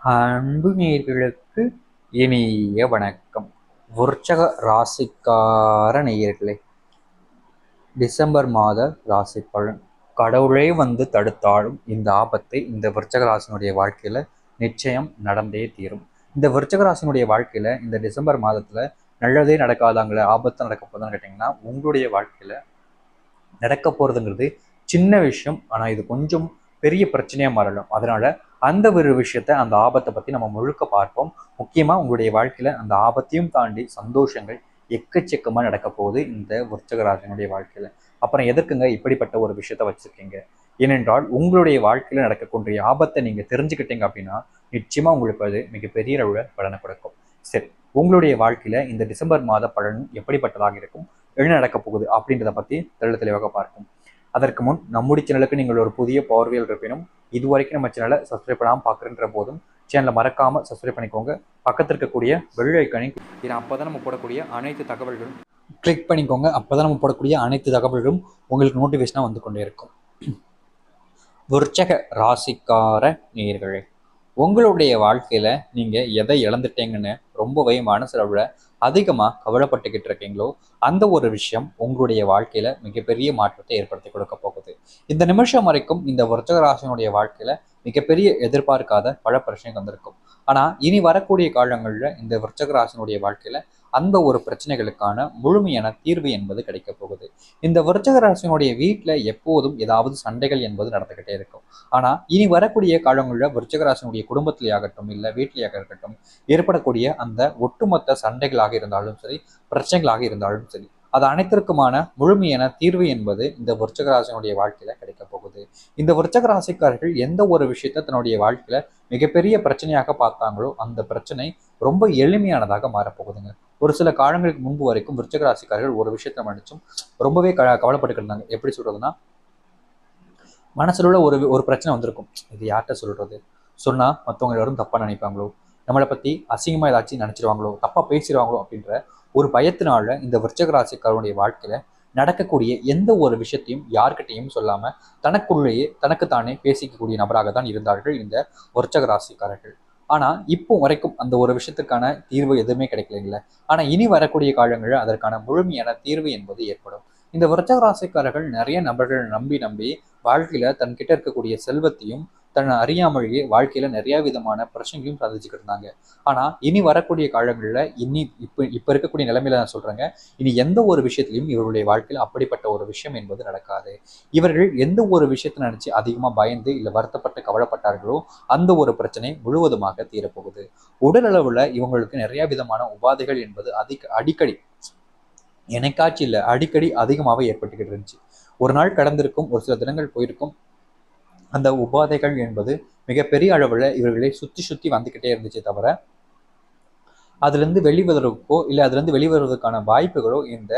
அன்பு நேர்களுக்கு இனிய வணக்கம். விருச்சக ராசிக்கார நேயர்களே டிசம்பர் மாத ராசி பலன். கடவுளே வந்து தடுத்தாலும் இந்த ஆபத்தை இந்த விருச்சக ராசினுடைய வாழ்க்கையில் நிச்சயம் நடந்தே தீரும். இந்த விருச்சக ராசினுடைய வாழ்க்கையில் இந்த டிசம்பர் மாதத்தில் நல்லதே நடக்காதாங்களே ஆபத்து நடக்க போதான்னு கேட்டிங்கன்னா உங்களுடைய வாழ்க்கையில் நடக்க போகிறதுங்கிறது சின்ன விஷயம். ஆனால் இது கொஞ்சம் பெரிய பிரச்சனையாக மாறலாம் அதனால் அந்த ஒரு விஷயத்த அந்த ஆபத்தை பத்தி நம்ம முழுக்க பார்ப்போம். முக்கியமா உங்களுடைய வாழ்க்கையில அந்த ஆபத்தையும் தாண்டி சந்தோஷங்கள் எக்கச்சக்கமா நடக்க போகுது இந்த விருச்சகராஜனுடைய வாழ்க்கையில. அப்புறம் எதற்குங்க இப்படிப்பட்ட ஒரு விஷயத்த வச்சிருக்கீங்க? ஏனென்றால் உங்களுடைய வாழ்க்கையில நடக்கக்கூடிய ஆபத்தை நீங்க தெரிஞ்சுக்கிட்டீங்க அப்படின்னா நிச்சயமா உங்களுக்கு அது மிகப்பெரிய அளவுல பலனை கொடுக்கும். சரி உங்களுடைய வாழ்க்கையில இந்த டிசம்பர் மாத பலன் எப்படிப்பட்டதாக இருக்கும்? என்ன நடக்க போகுது? அப்படின்றத பத்தி தெள்ள தெளிவாக பார்ப்போம். அதற்கு முன் நம்முடைய சேனலுக்கு நீங்கள் ஒரு புதிய பார்வையில் இருப்பினும் இது வரைக்கும் நம்ம சேனலை சப்ஸ்கிரைப் பண்ணாமல் பார்க்குறன்ற போதும் சேனலை மறக்காம சப்ஸ்கிரைப் பண்ணிக்கோங்க. பக்கத்தில் இருக்கக்கூடிய பெல் ஐக்கனை ஏன்னா அப்பதான் நம்ம போடக்கூடிய அனைத்து தகவல்களும் கிளிக் பண்ணிக்கோங்க. அப்பதான் நம்ம போடக்கூடிய அனைத்து தகவல்களும் உங்களுக்கு நோட்டிஃபிகேஷனாக வந்து கொண்டே இருக்கும். விருச்சக ராசிக்கார நேர்களே உங்களுடைய வாழ்க்கையில நீங்க எதை இழந்துட்டீங்கன்னு ரொம்பவே மனசுல அதிகமாக கவலைப்பட்டுக்கிட்டு இருக்கீங்களோ அந்த ஒரு விஷயம் உங்களுடைய வாழ்க்கையில மிகப்பெரிய மாற்றத்தை ஏற்படுத்தி கொடுக்க போகுது. இந்த நிமிஷம் வரைக்கும் இந்த விருச்சகராசனுடைய வாழ்க்கையில மிகப்பெரிய எதிர்பார்க்காத பல பிரச்சனைகள் வந்திருக்கும். ஆனால் இனி வரக்கூடிய காலங்களில் இந்த விருச்சகராசனுடைய வாழ்க்கையில அந்த ஒரு பிரச்சனைகளுக்கான முழுமையான தீர்வு என்பது கிடைக்கப் போகுது. இந்த விருச்சக ராசியினுடைய வீட்டில் எப்போதும் ஏதாவது சண்டைகள் என்பது நடந்துக்கிட்டே இருக்கும். ஆனா இனி வரக்கூடிய காலங்களில் விருச்சக ராசியினுடைய குடும்பத்திலேயாகட்டும் இல்லை வீட்டிலேயாக இருக்கட்டும் ஏற்படக்கூடிய அந்த ஒட்டுமொத்த சண்டைகளாக இருந்தாலும் சரி பிரச்சனைகளாக இருந்தாலும் சரி அது அனைத்திற்குமான முழுமையான தீர்வு என்பது இந்த விருச்சகராசினுடைய வாழ்க்கையில கிடைக்க போகுது. இந்த விருச்சகராசிக்காரர்கள் எந்த ஒரு விஷயத்த தன்னுடைய வாழ்க்கையில மிகப்பெரிய பிரச்சனையாக பார்த்தாங்களோ அந்த பிரச்சனை ரொம்ப எளிமையானதாக மாறப்போகுதுங்க ஒரு சில காலங்களுக்கு முன்பு வரைக்கும் விருச்சகராசிக்காரர்கள் ஒரு விஷயத்தை மன்னிச்சும் ரொம்பவே க கவலைப்பட்டுக்கிட்டு இருந்தாங்க. எப்படி சொல்றதுன்னா மனசுல உள்ள ஒரு ஒரு பிரச்சனை வந்திருக்கும். இது யார்கிட்ட சொல்றது? சொன்னா மற்றவங்க எல்லாரும் தப்பா நினைப்பாங்களோ? நம்மளை பத்தி அசிங்கமா ஏதாச்சும் நினைச்சிருவாங்களோ? தப்பா பேசிடுவாங்களோ அப்படின்ற ஒரு பயத்தினால இந்த விருச்சக ராசிக்காரனுடைய வாழ்க்கையில நடக்கக்கூடிய எந்த ஒரு விஷயத்தையும் யார்கிட்டையும் சொல்லாம தனக்குள்ளேயே தனக்குத்தானே பேசிக்கக்கூடிய நபராக தான் இருந்தார்கள் இந்த விருச்சக ராசிக்காரர்கள். ஆனா இப்போ வரைக்கும் அந்த ஒரு விஷயத்துக்கான தீர்வு எதுவுமே கிடைக்கல ஆனா இனி வரக்கூடிய காலங்களில் அதற்கான முழுமையான தீர்வு என்பது ஏற்படும். இந்த விருச்சக ராசிக்காரர்கள் நிறைய நபர்கள் நம்பி நம்பி வாழ்க்கையில தன்கிட்ட இருக்கக்கூடிய செல்வத்தையும் தன்னை அறியாமலேயே வாழ்க்கையில நிறைய விதமான பிரச்சனைகளையும் சந்திச்சுக்கிட்டு இருந்தாங்க. ஆனா இனி வரக்கூடிய காலங்களில் இனி இப்ப இப்ப இருக்கக்கூடிய நிலைமையில நான் சொல்றேங்க. இனி எந்த ஒரு விஷயத்திலையும் இவருடைய வாழ்க்கையில் அப்படிப்பட்ட ஒரு விஷயம் என்பது நடக்காது. இவர்கள் எந்த ஒரு விஷயத்தை நினைச்சு அதிகமா பயந்து இல்லை வருத்தப்பட்டு கவலைப்பட்டார்களோ அந்த ஒரு பிரச்சனை முழுவதுமாக தீரப்போகுது. உடல் அளவுல இவங்களுக்கு நிறைய விதமான உபாதைகள் என்பது அதிக அடிக்கடி எனக்காச்சு இல்லை அடிக்கடி அதிகமாகவே ஏற்பட்டுக்கிட்டு இருந்துச்சு. ஒரு நாள் கடந்திருக்கும் ஒரு சில தினங்கள் போயிருக்கும் அந்த உபாதைகள் என்பது மிகப்பெரிய அளவில் இவர்களை சுற்றி சுற்றி வந்துக்கிட்டே இருந்துச்சே தவிர அதுலேருந்து வெளிவதற்கோ இல்லை அதுலேருந்து வெளிவருவதற்கான வாய்ப்புகளோ இந்த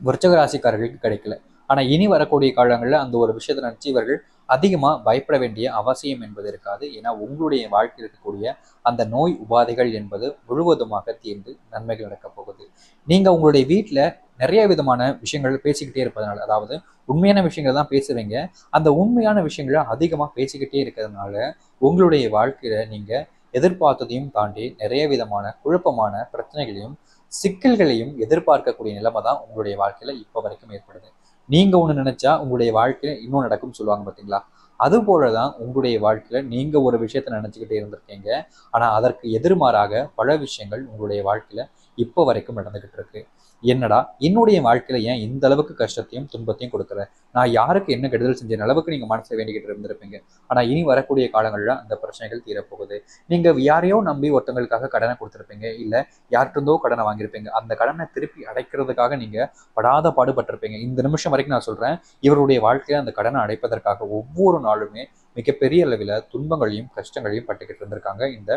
விருச்சக ராசிக்காரர்களுக்கு கிடைக்கல. ஆனால் இனி வரக்கூடிய காலங்களில் அந்த ஒரு விஷயத்தை நினச்சி இவர்கள் அதிகமாக பயப்பட வேண்டிய அவசியம் என்பது இருக்காது. ஏன்னா உங்களுடைய வாழ்க்கையில் இருக்கக்கூடிய அந்த நோய் உபாதைகள் என்பது முழுவதுமாக தீர்ந்து நன்மைகள் நடக்கப் போகுது. நீங்கள் உங்களுடைய வீட்டில் நிறைய விதமான விஷயங்கள் பேசிக்கிட்டே இருப்பதனால அதாவது உண்மையான விஷயங்கள் தான் பேசுவீங்க. அந்த உண்மையான விஷயங்களை அதிகமாக பேசிக்கிட்டே இருக்கிறதுனால உங்களுடைய வாழ்க்கையில நீங்க எதிர்பார்த்ததையும் தாண்டி நிறைய விதமான குழப்பமான பிரச்சனைகளையும் சிக்கல்களையும் எதிர்பார்க்கக்கூடிய நிலைமை தான் உங்களுடைய வாழ்க்கையில இப்போ வரைக்கும் ஏற்படுது. நீங்க ஒன்று நினைச்சா உங்களுடைய வாழ்க்கையில இன்னும் நடக்கும்னு சொல்லுவாங்க பார்த்தீங்களா அது போலதான் உங்களுடைய வாழ்க்கையில நீங்க ஒரு விஷயத்த நினைச்சுக்கிட்டே இருந்திருக்கீங்க. ஆனா அதற்கு எதிர்மாறாக பல விஷயங்கள் உங்களுடைய வாழ்க்கையில இப்போ வரைக்கும் நடந்துகிட்டு இருக்கு. என்னடா என்னுடைய வாழ்க்கையில ஏன் இந்த அளவுக்கு கஷ்டத்தையும் துன்பத்தையும் கொடுக்குற? நான் யாருக்கு என்ன கெடுதல் செஞ்ச அளவுக்கு நீங்க மனசுல வேண்டிக்கிட்டு இருந்திருப்பீங்க. ஆனா இனி வரக்கூடிய காலங்களில் அந்த பிரச்சனைகள் தீரப்போகுது. நீங்க யாரையோ நம்பி ஒருத்தங்களுக்காக கடனை கொடுத்துருப்பீங்க. இல்ல யார்கிட்டருந்தோ கடனை வாங்கியிருப்பீங்க. அந்த கடனை திருப்பி அடைக்கிறதுக்காக நீங்க படாத பாடுபட்டிருப்பீங்க. இந்த நிமிஷம் வரைக்கும் நான் சொல்றேன் இவருடைய வாழ்க்கையில அந்த கடனை அடைப்பதற்காக ஒவ்வொரு நாளுமே மிகப்பெரிய அளவில் துன்பங்களையும் கஷ்டங்களையும் பட்டுக்கிட்டு இருந்திருக்காங்க இந்த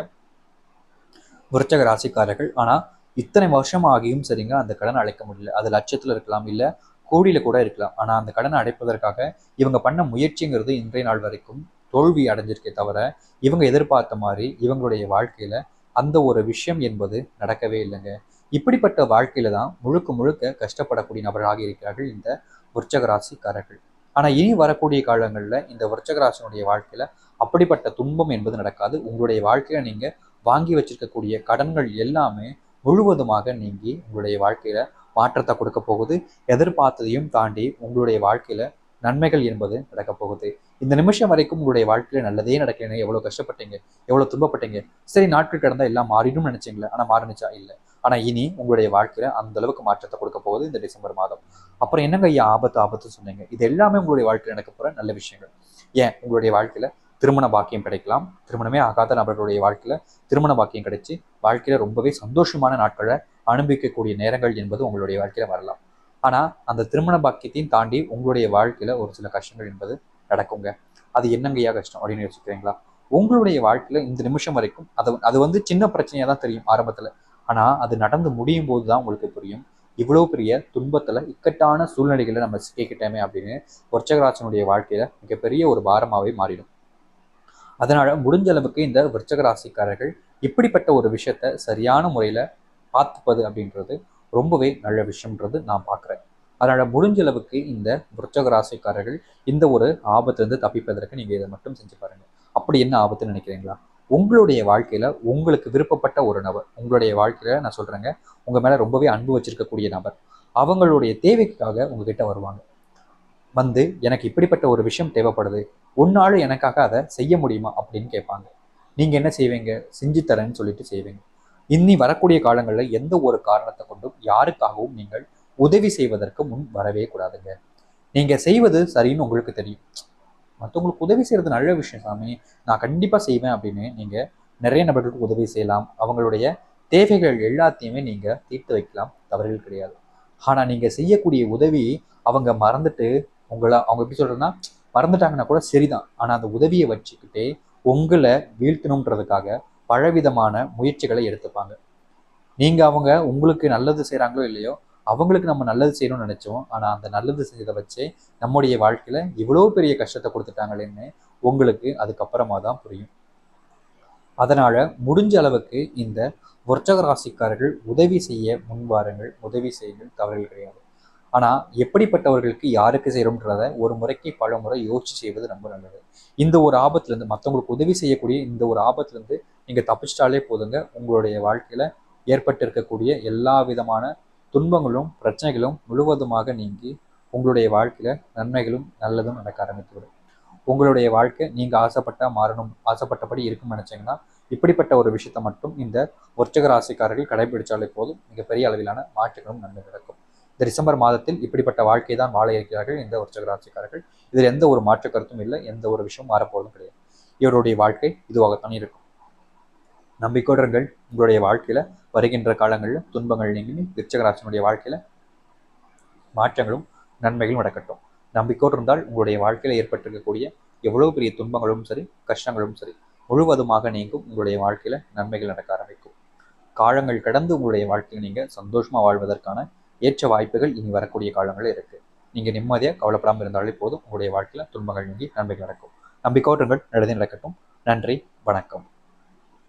விருச்சக ராசிக்காரர்கள். ஆனா இத்தனை வருஷம் ஆகியும் சரிங்க அந்த கடனை அடைக்க முடியல. அது லட்சத்துல இருக்கலாம் இல்ல கோடியில கூட இருக்கலாம். ஆனா அந்த கடனை அடைப்பதற்காக இவங்க பண்ண முயற்சிங்கிறது இன்றைய நாள் வரைக்கும் தோல்வி அடைஞ்சிருக்கே தவிர இவங்க எதிர்பார்த்த மாதிரி இவங்களுடைய வாழ்க்கையில அந்த ஒரு விஷயம் என்பது நடக்கவே இல்லைங்க. இப்படிப்பட்ட வாழ்க்கையில தான் முழுக்க முழுக்க கஷ்டப்படக்கூடிய நபர்களாக இருக்கிறார்கள் இந்த உற்சக ஆனால் இனி வரக்கூடிய காலங்களில் இந்த விருச்சகராசனுடைய வாழ்க்கையில் அப்படிப்பட்ட துன்பம் என்பது நடக்காது. உங்களுடைய வாழ்க்கையில் நீங்கள் வாங்கி வச்சிருக்கக்கூடிய கடன்கள் எல்லாமே முழுவதுமாக நீங்கி உங்களுடைய வாழ்க்கையில் மாற்றத்தை கொடுக்க போகுது. எதிர்பார்த்ததையும் தாண்டி உங்களுடைய வாழ்க்கையில் நன்மைகள் என்பது நடக்க போகுது. இந்த நிமிஷம் வரைக்கும் உங்களுடைய வாழ்க்கையில நல்லதே நடக்கலைன்னு எவ்வளவு கஷ்டப்பட்டீங்க எவ்வளவு துன்பப்பட்டீங்க? சரி நாட்கள் கடந்தா எல்லாம் மாறிடும் நினைச்சீங்களே? ஆனா மாறினுச்சா? இல்லை. ஆனா இனி உங்களுடைய வாழ்க்கையில அந்த அளவுக்கு மாற்றத்தை கொடுக்க போகுது இந்த டிசம்பர் மாதம். அப்புறம் என்னங்க ஐயா ஆபத்து ஆபத்து சொன்னீங்க? இது எல்லாமே உங்களுடைய வாழ்க்கையில் நடக்க போற நல்ல விஷயங்கள். ஏன்? உங்களுடைய வாழ்க்கையில திருமண பாக்கியம் கிடைக்கலாம். திருமணமே ஆகாத நபர்களுடைய வாழ்க்கையில திருமண பாக்கியம் கிடைச்சி வாழ்க்கையில ரொம்பவே சந்தோஷமான நாட்களை அனுபவிக்கக்கூடிய நேரங்கள் என்பது உங்களுடைய வாழ்க்கையில வரலாம். ஆனா அந்த திருமண பாக்கியத்தையும் தாண்டி உங்களுடைய வாழ்க்கையில ஒரு சில கஷ்டங்கள் என்பது நடக்குங்க. அது என்னங்கையா கஷ்டம் அப்படின்னு யோசிக்கிறீங்களா? உங்களுடைய வாழ்க்கையில இந்த நிமிஷம் வரைக்கும் அது அது வந்து சின்ன பிரச்சனையா தான் தெரியும் ஆரம்பத்துல. ஆனா அது நடந்து முடியும் போது தான் உங்களுக்கு புரியும். இவ்வளவு பெரிய துன்பத்துல இக்கட்டான சூழ்நிலைகளை நம்ம சிக்கிக்கிட்டோமே அப்படின்னு விருச்சகராசனுடைய வாழ்க்கையில மிகப்பெரிய ஒரு பாரமாவே மாறிடும். அதனால் முடிஞ்ச அளவுக்கு இந்த விருச்சக ராசிக்காரர்கள் இப்படிப்பட்ட ஒரு விஷயத்த சரியான முறையில் பார்த்துப்பது அப்படின்றது ரொம்பவே நல்ல விஷயம்ன்றது நான் பார்க்குறேன். அதனால் முடிஞ்ச அளவுக்கு இந்த விருச்சக ராசிக்காரர்கள் இந்த ஒரு ஆபத்துலேருந்து தப்பிப்பதற்கு நீங்கள் இதை மட்டும் செஞ்சு பாருங்கள் அப்படி என்ன ஆபத்துன்னு நினைக்கிறீங்களா? உங்களுடைய வாழ்க்கையில் உங்களுக்கு விருப்பப்பட்ட ஒரு நபர் உங்களுடைய வாழ்க்கையில் நான் சொல்கிறேங்க உங்கள் மேலே ரொம்பவே அன்பு வச்சிருக்கக்கூடிய நபர் அவங்களுடைய தேவைக்காக உங்ககிட்ட வருவாங்க. வந்து எனக்கு இப்படிப்பட்ட ஒரு விஷயம் தேவைப்படுது. உன்னால எனக்காக அதை செய்ய முடியுமா? அப்படின்னு கேட்பாங்க. நீங்க என்ன செய்வீங்க? செஞ்சு தரேன்னு சொல்லிட்டு செய்வீங்க. இன்னி வரக்கூடிய காலங்களில் எந்த ஒரு காரணத்தை கொண்டும் யாருக்காகவும் நீங்கள் உதவி செய்வதற்கு முன் வரவே கூடாதுங்க. நீங்க செய்வது சரின்னு உங்களுக்கு தெரியும். மற்றவங்களுக்கு உதவி செய்யறது நல்ல விஷயம் சாமி. நான் கண்டிப்பா செய்வேன் அப்படின்னு நீங்க நிறைய நபர்களுக்கு உதவி செய்யலாம். அவங்களுடைய தேவைகள் எல்லாத்தையுமே நீங்க தீர்த்து வைக்கலாம். தவறுகள் கிடையாது. ஆனா நீங்க செய்யக்கூடிய உதவி அவங்க மறந்துட்டு உங்களை அவங்க எப்படி சொல்கிறேன்னா மறந்துட்டாங்கன்னா கூட சரிதான். ஆனால் அந்த உதவியை வச்சுக்கிட்டே உங்களை வீழ்த்தணுன்றதுக்காக பலவிதமான முயற்சிகளை எடுத்துப்பாங்க. நீங்கள் அவங்க உங்களுக்கு நல்லது செய்கிறாங்களோ இல்லையோ அவங்களுக்கு நம்ம நல்லது செய்யணும்னு நினச்சோம். ஆனால் அந்த நல்லது செய்யறதை வச்சே நம்முடைய வாழ்க்கையில் இவ்வளோ பெரிய கஷ்டத்தை கொடுத்துட்டாங்களேன்னு உங்களுக்கு அதுக்கப்புறமா தான் புரியும். அதனால் முடிஞ்ச அளவுக்கு இந்த விருச்சக ராசிக்காரர்கள் உதவி செய்ய முன்வாருங்கள் உதவி செய்யுங்கள். தவறுகள் கிடையாது. ஆனால் எப்படிப்பட்டவர்களுக்கு யாருக்கு செய்கிறோம்ன்றத ஒரு முறைக்கு பல முறை யோசிச்சு செய்வது ரொம்ப நல்லது. இந்த ஒரு ஆபத்துலேருந்து மற்றவங்களுக்கு உதவி செய்யக்கூடிய இந்த ஒரு ஆபத்துலேருந்து நீங்கள் தப்பிச்சிட்டாலே போதுங்க. உங்களுடைய வாழ்க்கையில் ஏற்பட்டு இருக்கக்கூடிய எல்லா விதமான துன்பங்களும் பிரச்சனைகளும் முழுவதுமாக நீங்கி உங்களுடைய வாழ்க்கையில் நன்மைகளும் நல்லதும் நடக்க ஆரம்பித்துவிடும். உங்களுடைய வாழ்க்கை நீங்கள் ஆசைப்பட்டா மாறணும் ஆசைப்பட்டபடி இருக்கும்னு நினச்சிங்கன்னா இப்படிப்பட்ட ஒரு விஷயத்தை மட்டும் இந்த ஒற்றக ராசிக்காரர்கள் கடைபிடித்தாலே போதும். மிகப்பெரிய அளவிலான மாற்றங்களும் நன்மை நடக்கும் இந்த டிசம்பர் மாதத்தில் இப்படிப்பட்ட வாழ்க்கை தான் வாழ இருக்கிறார்கள் இந்த ஒற்சக ராசிக்காரர்கள் இதில் எந்த ஒரு மாற்று கருத்தும் இல்லை எந்த ஒரு விஷயம் மாறப்போவதும் கிடையாது. இவருடைய வாழ்க்கை இதுவாகத்தான் இருக்கும். நம்பிக்கையுடர்கள் உங்களுடைய வாழ்க்கையில வருகின்ற காலங்களில் துன்பங்கள் நீங்கி விருச்சகராசனுடைய வாழ்க்கையில மாற்றங்களும் நன்மைகளும் நடக்கட்டும். நம்பிக்கையோடு இருந்தால் உங்களுடைய வாழ்க்கையில ஏற்பட்டிருக்கக்கூடிய எவ்வளவு பெரிய துன்பங்களும் சரி கஷ்டங்களும் சரி முழுவதுமாக நீங்கும் உங்களுடைய வாழ்க்கையில நன்மைகள் நடக்க ஆரம்பிக்கும். காலங்கள் கடந்து உங்களுடைய வாழ்க்கையில் நீங்க சந்தோஷமா வாழ்வதற்கான ஏற்ற வாய்ப்புகள் இனி வரக்கூடிய காலங்களில் இருக்கு. நீங்க நிம்மதியாக கவலைப்படாமல் இருந்தாலே போதும். உங்களுடைய வாழ்க்கையில் துன்பங்கள் நீங்கி நன்மைகள் நடக்கும். நம்பிக்கையோடு நல்லதே நடக்கட்டும். நன்றி. வணக்கம்.